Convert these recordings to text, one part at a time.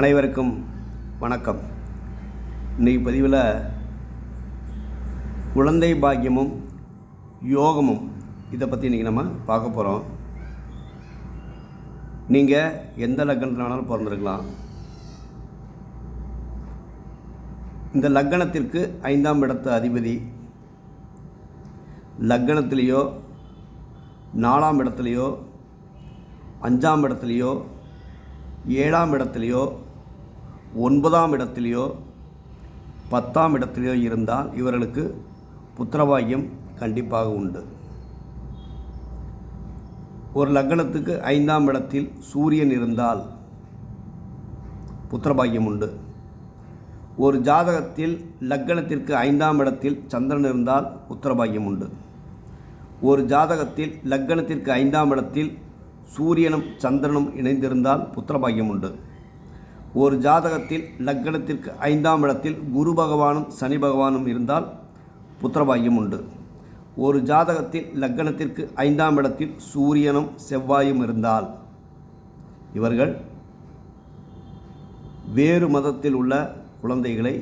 அனைவருக்கும் வணக்கம். இன்றைக்கி பதிவில் குழந்தை பாக்கியமும் யோகமும் இதை பற்றி இன்றைக்கி நம்ம பார்க்க போகிறோம் நீங்கள் எந்த லக்கணத்தில் வேணாலும் பிறந்திருக்கலாம். இந்த லக்கணத்திற்கு ஐந்தாம் இடத்து அதிபதி லக்கணத்திலேயோ நாலாம் இடத்துலையோ அஞ்சாம் இடத்துலையோ ஏழாம் இடத்துலையோ ஒன்பதாம் இடத்துலையோ பத்தாம் இடத்துலையோ இருந்தால் இவர்களுக்கு புத்திரபாகியம் கண்டிப்பாக உண்டு. ஒரு லக்னத்துக்கு ஐந்தாம் இடத்தில் சூரியன் இருந்தால் புத்திரபாகியம் உண்டு. ஒரு ஜாதகத்தில் லக்கணத்திற்கு ஐந்தாம் இடத்தில் சந்திரன் இருந்தால் புத்திரபாகியம் உண்டு. ஒரு ஜாதகத்தில் லக்கணத்திற்கு ஐந்தாம் இடத்தில் சூரியனும் சந்திரனும் இணைந்திருந்தால் புத்திரபாகியம் உண்டு. ஒரு ஜாதகத்தில் லக்கணத்திற்கு ஐந்தாம் இடத்தில் குரு பகவானும் சனி பகவானும் இருந்தால் புத்திரபாகியம் உண்டு. ஒரு ஜாதகத்தில் லக்கணத்திற்கு ஐந்தாம் இடத்தில் சூரியனும் செவ்வாயும் இருந்தால் இவர்கள் வேறு மதத்தில் உள்ள குழந்தைகளை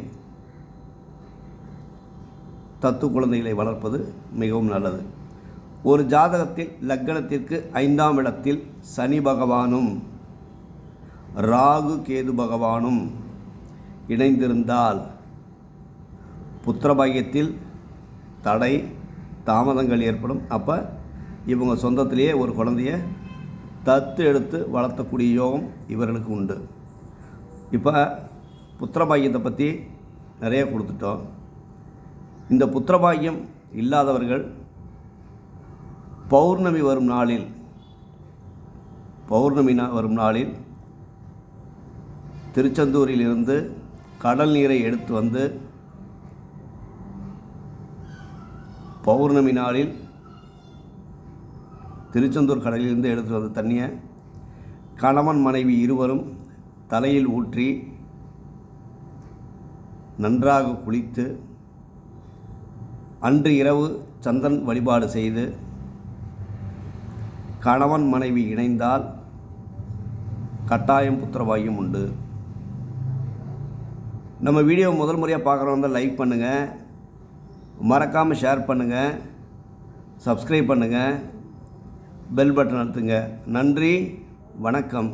தத்து குழந்தைகளை வளர்ப்பது மிகவும் நல்லது. ஒரு ஜாதகத்தில் லக்கணத்திற்கு ஐந்தாம் இடத்தில் சனி பகவானும் ராகு கேது பகவானும் இணைந்திருந்தால் புத்திரபாகியத்தில் தடை தாமதங்கள் ஏற்படும். அப்போ இவங்க சொந்தத்திலேயே ஒரு குழந்தைய தத்து எடுத்து வளர்த்தக்கூடிய யோகம் இவர்களுக்கு உண்டு. இப்போ புத்திரபாகியத்தை பற்றி நிறைய கொடுத்துட்டோம். இந்த புத்திரபாகியம் இல்லாதவர்கள் பௌர்ணமி வரும் நாளில் பௌர்ணமி நா- வரும் நாளில் திருச்செந்தூரில் இருந்து கடல் நீரை எடுத்து வந்து பௌர்ணமி நாளில் திருச்செந்தூர் கடலிலிருந்து எடுத்து வந்த தண்ணியை கணவன் மனைவி இருவரும் தலையில் ஊற்றி நன்றாக குளித்து அன்று இரவு சந்திரன் வழிபாடு செய்து கணவன் மனைவி இணைந்தால் கட்டாயம் புத்திரபாகியம் உண்டு. நம்ம வீடியோ முதல் முறையாக பார்க்குறவங்க லைக் பண்ணுங்கள் மறக்காமல் ஷேர் பண்ணுங்கள் சப்ஸ்கிரைப் பண்ணுங்கள் பெல் பட்டன் அழுத்துங்க. நன்றி. வணக்கம்.